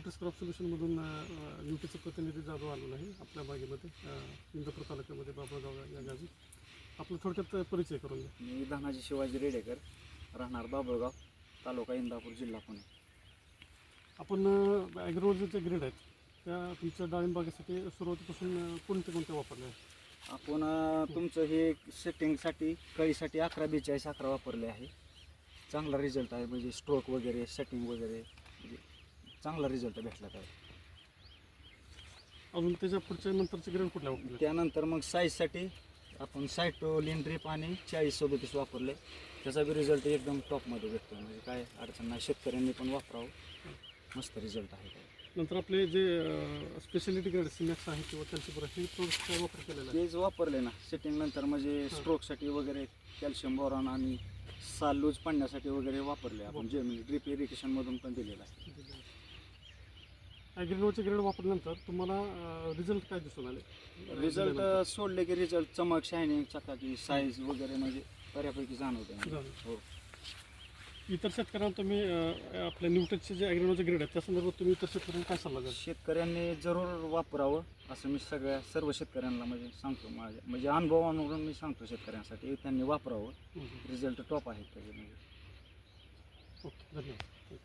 न्यूट्रिस crop सोल्युशनमधून न्यूट्रीचं प्रतिनिधी जाधव आलेलं आहे आपल्या बागेमध्ये. इंदापूर तालुक्यामध्ये बाबळगाव या गावी. आपलं थोडक्यात परिचय करून द्या. मी धनाजी शिवाजी रेडेकर राहणार बाबळगाव तालुका इंदापूर जिल्हा पुणे. आपण ॲग्रोचे जे ग्रेड आहेत. त्या तुमच्या डाळिंब बागेसाठी सुरुवातीपासून कोणते कोणते वापरले आहेत? आपण तुमचं हे सेटिंगसाठी कळीसाठी अकरा बेचाळीस अकरा वापरले आहे. चांगला रिझल्ट आहे म्हणजे स्ट्रोक वगैरे सेटिंग वगैरे. चांगला रिझल्ट भेटला काय अजून त्याच्या पुढच्या नंतरचे ग्रेड कुठल्या वापरले? त्यानंतर मग साईजसाठी आपण सायटोलिन ड्रिप आणि चाळीस सदोतीस वापरले. त्याचा बी रिझल्ट एकदम टॉपमध्ये भेटतो म्हणजे काय अडचण नाही. शेतकऱ्यांनी पण वापरावं. मस्त रिझल्ट आहे काय नंतर आपले जे स्पेशालिटी ग्रेड सिमॅक्स आहे किंवा कॅल्शिपर हे प्रोडक्ट काय वापर केलेला आहे? तेच वापरले ना सेटिंग नंतर म्हणजे स्ट्रोकसाठी वगैरे कॅल्शियम बोरॉन आणि साल लूज पडण्यासाठी वगैरे वापरले आपण. जे म्हणजे ड्रिप इरिगेशन मधून पण दिलेलं आहे. ॲग्रिनोचे ग्रेड वापरल्यानंतर तुम्हाला रिझल्ट काय दिसून आले? रिझल्ट सोडले की रिझल्ट चमक शायनिंग चकाकी साईज वगैरे म्हणजे बऱ्यापैकी जाणवते. हो. इतर शेतकऱ्यांना तुम्ही आपल्या न्यूट्रीचे जे ॲग्रिनोचे ग्रेड आहेत त्या संदर्भात तुम्ही इतर शेतकऱ्यांना काय सल्ला द्याल? शेतकऱ्यांनी जरूर वापरावं असं मी सगळ्या सर्व शेतकऱ्यांना म्हणजे सांगतो माझ्या म्हणजे अनुभवावरून मी सांगतो शेतकऱ्यांसाठी त्यांनी वापरावं. रिझल्ट टॉप आहेत त्याचे म्हणजे. ओके धन्यवाद.